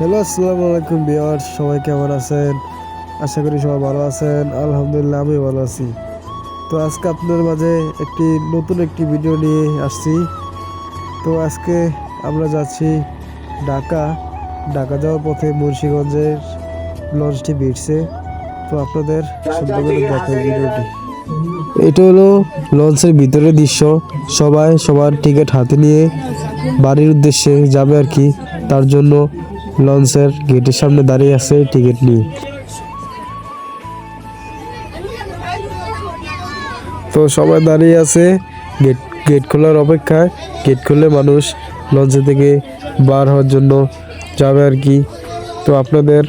Hello আসসালামু আলাইকুম বিয়ার সবাই কেমন আছেন? আশা করি সবাই ভালো আছেন। আলহামদুলিল্লাহ আমি ভালো আছি। তো আজকে আপনাদের মাঝে একটি নতুন একটি ভিডিও নিয়ে আসছি। তো আজকে আমরা যাচ্ছি ঢাকা। ঢাকা যাওয়ার পথে মুন্সিগঞ্জের লঞ্চটি ভিড়ছে। তো আপনাদের সুন্দর করে দেখাই ভিডিওটি এটা হলো লঞ্চের ভিতরের দৃশ্য। সবাই সবার টিকিট হাতে নিয়ে বাড়ির উদ্দেশ্যে যাবে আর কি। তার জন্য লঞ্চের গেটের সামনে দাঁড়িয়ে আছে, টিকিট নিয়ে। তো সবাই দাঁড়িয়ে আছে, গেট গেট খোলার অপেক্ষায়। গেট খুললে মানুষ লঞ্চে থেকে বার হওয়ার জন্য যাবে আর কি। তো আপনাদের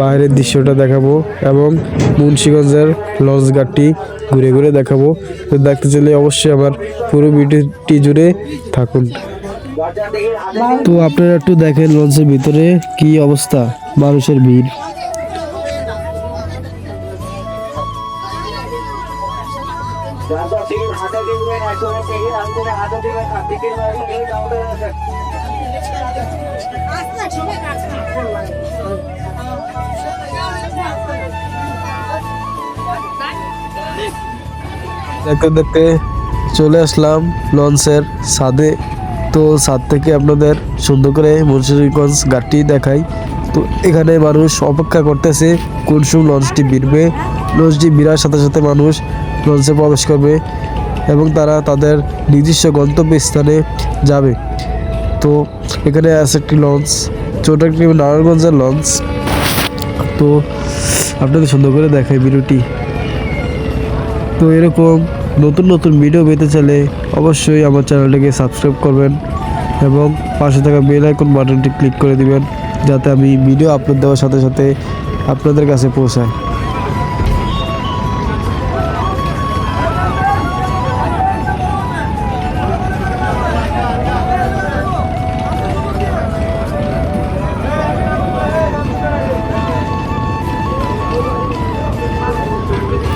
বাইরের দৃশ্যটা দেখাবো এবং মুন্সিগঞ্জের লঞ্চ ঘাটটি ঘুরে ঘুরে দেখাবো। তো দেখতে চাইলে অবশ্যই আমার পুরো ভিডিওটি জুড়ে থাকুন। তো আপনারা একটু দেখেন লঞ্চের ভিতরে কি অবস্থা, মানুষের ভিড়। দেখতে দেখতে চলে আসলাম লঞ্চের ছাদে। তো সাত থেকে আপনাদের সুন্দর করে মুন্সিগঞ্জ ঘাটটি দেখাই। তো এখানে মানুষ অপেক্ষা করতেছে কোন সময় লঞ্চটি ভিড়বে। লঞ্চটি ভিড়ার সাথে সাথে মানুষ লঞ্চে প্রবেশ করবে এবং তারা তাদের নিজস্ব গন্তব্য স্থানে যাবে। তো এখানে আছে একটি লঞ্চ, ছোটো একটি নারায়ণগঞ্জের লঞ্চ। তো আপনাদের সুন্দর করে দেখাই ভিডিওটি। তো এরকম নতুন নতুন ভিডিও পেতে চাইলে অবশ্যই আমার চ্যানেলটিকে সাবস্ক্রাইব করবেন এবং পাশে থাকা বেল আইকন বাটনটি ক্লিক করে দিবেন, যাতে আমি ভিডিও আপলোড দেওয়ার সাথে সাথে আপনাদের কাছে পৌঁছায়।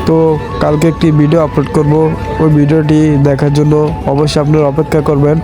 তো কালকে একটি ভিডিও আপলোড করব। ওই ভিডিওটি দেখার জন্য অবশ্যই আপনারা অপেক্ষা করবেন।